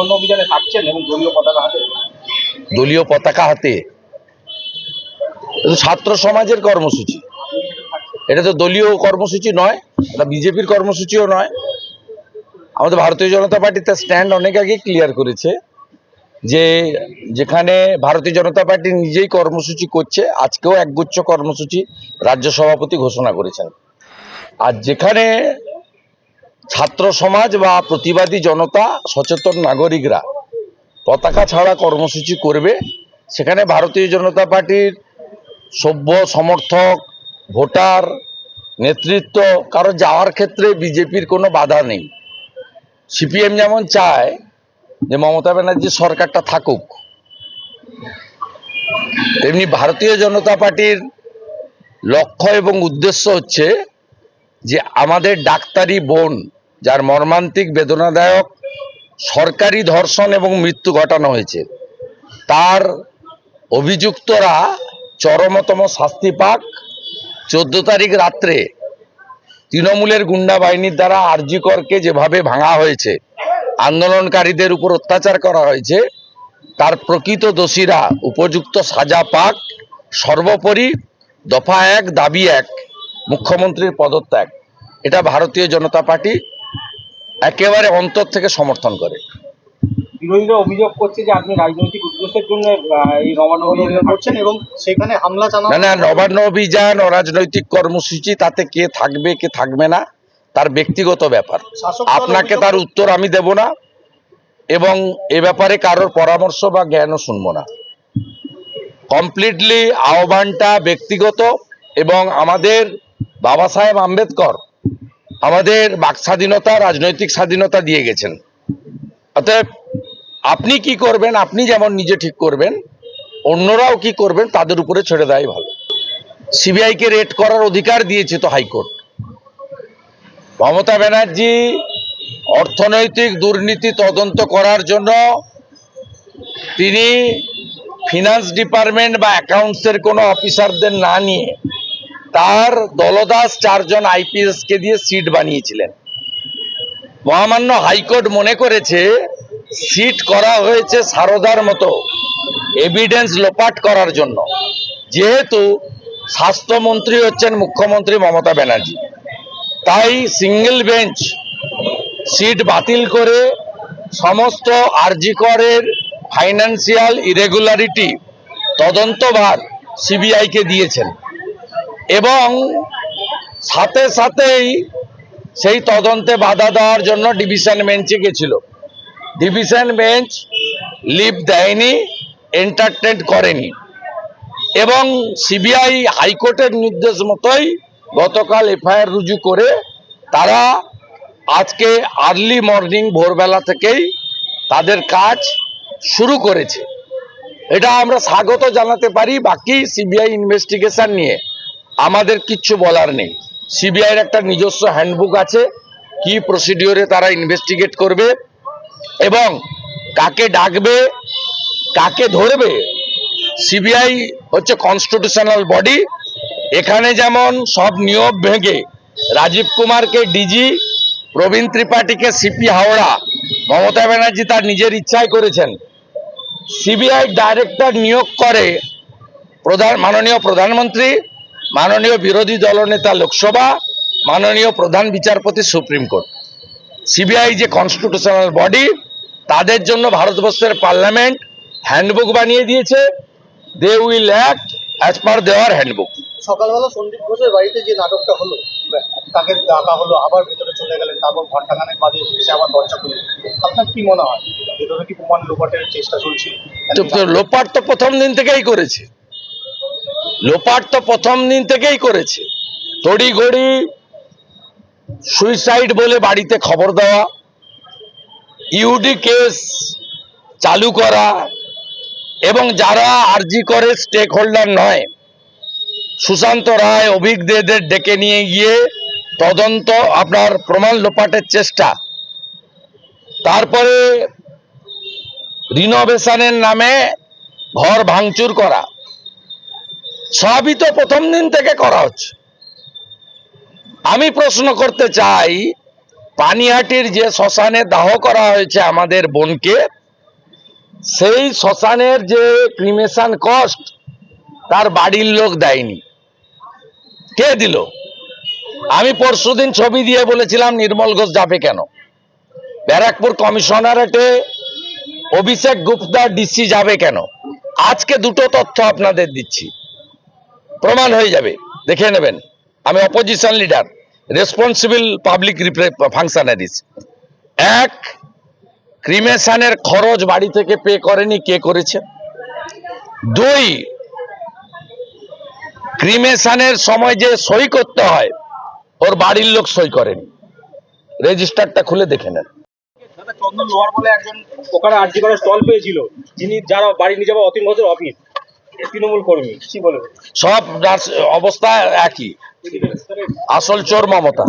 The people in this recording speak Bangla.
নবান্ন অভিযানে থাকছেন এবং দলীয় পতাকা হাতে। দলীয় পতাকা হাতে। ছাত্র সমাজের কর্মসূচি। এটা তো দলীয় কর্মসূচি নয়, এটা বিজেপির কর্মসূচিও নয়। আমাদের ভারতীয় জনতা পার্টি তার স্ট্যান্ড অনেক আগে ক্লিয়ার করেছে যে যেখানে ভারতীয় জনতা পার্টি নিজেই কর্মসূচি করছে, আজকেও একগুচ্ছ কর্মসূচি রাজ্য সভাপতি ঘোষণা করেছেন। আর যেখানে ছাত্র সমাজ বা প্রতিবাদী জনতা, সচেতন নাগরিকরা পতাকা ছাড়া কর্মসূচি করবে। সেখানে ভারতীয় জনতা পার্টির সভ্য সমর্থক, ভোটার, নেতৃত্ব, কারও যাওয়ার ক্ষেত্রে বিজেপির কোনো বাধা নেই। সিপিএম যেমন চায় যে মমতা ব্যানার্জির সরকারটা থাকুক, তেমনি ভারতীয় জনতা পার্টির লক্ষ্য এবং উদ্দেশ্য হচ্ছে যে আমাদের ডাক্তারি বোন যার মর্মান্তিক বেদনাদায়ক সরকারি ধর্ষণ এবং মৃত্যু ঘটানো হয়েছে। তার অভিযুক্তরা চরমতম শাস্তি পাক। চোদ্দ তারিখ রাত্রে তৃণমূলের গুন্ডা বাহিনীর দ্বারা আরজিকরকে যেভাবে ভাঙা হয়েছে, আন্দোলনকারীদের উপর অত্যাচার করা হয়েছে, তার প্রকৃত দোষীরা উপযুক্ত সাজা পাক। সর্বোপরি দফা এক, দাবি এক, মুখ্যমন্ত্রীর পদত্যাগ। এটা ভারতীয় জনতা পার্টি একেবারে অন্তর থেকে সমর্থন করে। বিরোধীরা অভিযোগ করছে যে আপনি রাজনৈতিক উদ্দেশ্যের জন্য এই নবান্ন অভিযান করছেন এবং সেখানে হামলা না চালানো না নবান্ন অভিযান অরাজনৈতিক কর্মসূচি তাতে কে থাকবে কে থাকবে না তার ব্যক্তিগত ব্যাপার। আপনাকে তার উত্তর আমি দেব না এবং এ ব্যাপারে কারোর পরামর্শ বা জ্ঞানও শুনব না। কমপ্লিটলি আহ্বানটা ব্যক্তিগত এবং আমাদের বাবা সাহেব আম্বেদকর আমাদের বাক স্বাধীনতা, রাজনৈতিক স্বাধীনতা দিয়ে গেছেন। অতএব আপনি কি করবেন, আপনি যেমন নিজে ঠিক করবেন, অন্যরাও কি করবেন, তাদের উপরে ছেড়ে দেয় ভালো। সিবিআইকে রেড করার অধিকার দিয়েছে তো হাইকোর্ট। মমতা ব্যানার্জি অর্থনৈতিক দুর্নীতি তদন্ত করার জন্য তিনি ফিনান্স ডিপার্টমেন্ট বা অ্যাকাউন্টসের কোনো অফিসারদের না নিয়ে তার দলদাস চারজন আইপিএসকে দিয়ে সিট বানিয়েছিলেন। মহামান্য হাইকোর্ট মনে করেছে, সিট করা হয়েছে সারদার মতো এভিডেন্স লোপাট করার জন্য। যেহেতু স্বাস্থ্যমন্ত্রী হচ্ছেন মুখ্যমন্ত্রী মমতা ব্যানার্জি। তাই সিঙ্গেল বেঞ্চ সিট বাতিল করে সমস্ত আরজিকরের ফাইন্যান্সিয়াল ইরেগুলারিটি তদন্তভার সিবিআইকে দিয়েছেন। এবং সাথে সাথেই সেই তদন্তে বাধা দেওয়ার জন্য ডিভিশন বেঞ্চে গেছিল। ডিভিশন বেঞ্চ লিভ দেয়নি এন্টারটেন করেনি এবং সিবিআই হাইকোর্টের নির্দেশ মতোই গতকাল এফআইআর রুজু করে তারা আজকে আর্লি মর্নিং ভোরবেলা থেকেই তাদের কাজ শুরু করেছে। এটা আমরা স্বাগত জানাতে পারি বাকি সিবিআই ইনভেস্টিগেশন নিয়ে। আমাদের কিচ্ছু বলার নেই। সিবিআইয়ের একটা নিজস্ব হ্যান্ডবুক আছে, কি প্রসিডিওরে তারা ইনভেস্টিগেট করবে এবং কাকে ডাকবে, কাকে ধরবে, সিবিআই হচ্ছে কনস্টিটিউশনাল বডি এখানে যেমন সব নিয়ম ভেঙে রাজীব কুমারকে ডিজি প্রবীণ ত্রিপাঠীকে সিপি হাওড়া, মমতা ব্যানার্জি তার নিজের ইচ্ছায় করেছেন। সিবিআই ডাইরেক্টর নিয়োগ করে প্রধান, মাননীয় প্রধানমন্ত্রী মাননীয় বিরোধী দলনেতা লোকসভা মাননীয় প্রধান বিচারপতি সুপ্রিম কোর্ট। সিবিআই যে কনস্টিটিউশনাল বডি তাদের জন্য ভারতবর্ষের পার্লামেন্ট হ্যান্ডবুক বানিয়ে দিয়েছে। They will act as per দেওয়ার হ্যান্ডবুক সকালবেলা সন্দীপ ঘোষের বাড়িতে যে নাটকটা হলো তাকে ডাকা হলো আবার ভেতরে চলে গেলেন তারপর ঘন্টাখানেক বাদে এসে আবার দরজা খুলে আপনার কি মনে হয়? ভেতরে কি প্রমাণ লোপাটের চেষ্টা চলছে? তো লোপাট তো প্রথম দিন থেকেই করেছে। লোপাট তো প্রথম দিন থেকেই করেছে। তড়ি ঘড়ি সুইসাইড বলে বাড়িতে খবর দেওয়া ইউডি কেস চালু করা এবং যারা আরজি করে স্টেক হোল্ডার নয়, সুশান্ত রায় অভিজ্ঞদের ডেকে নিয়ে গিয়ে তদন্ত, আপনার প্রমাণ লোপাটের চেষ্টা। তারপরে রিনোভেশনের নামে ঘর ভাঙচুর করা। সবই তো প্রথম দিন থেকে করা হচ্ছে। আমি প্রশ্ন করতে চাই, পানিহাটির যে শ্মশানে দাহ করা হয়েছে আমাদের বোনকে, সেই শ্মশানের যে ক্রিমেশন কস্ট তার বাড়ির লোক দেয়নি। কে দিল? আমি পরশুদিন ছবি দিয়ে বলেছিলাম, নির্মল ঘোষ যাবে কেন? ব্যারাকপুর কমিশনারেটে অভিষেক গুপ্তা ডিসি যাবে কেন? আজকে দুটো তথ্য আপনাদের দিচ্ছি। প্রমাণ হয়ে যাবে, দেখে নেবেন। আমি opposition leader responsible public functionaries এক ক্রিমেশনের খরচ বাড়ি থেকে পে করেনি, কে করেছে? দুই ক্রিমেশনের সময় যে সই করতে হয়, ওর বাড়ির লোক সই করেনি। রেজিস্টারটা খুলে দেখে নেন। চন্দন লোহার বলে একজন ওখানে আর্জি করার স্টল পেয়েছিল। যিনি যারা বাড়ি নিয়ে যাবে, অতীন ঘোষের অফিস তৃণমূল কর্মী কি বলবে সব অবস্থা একই। আসল চোর মমতা।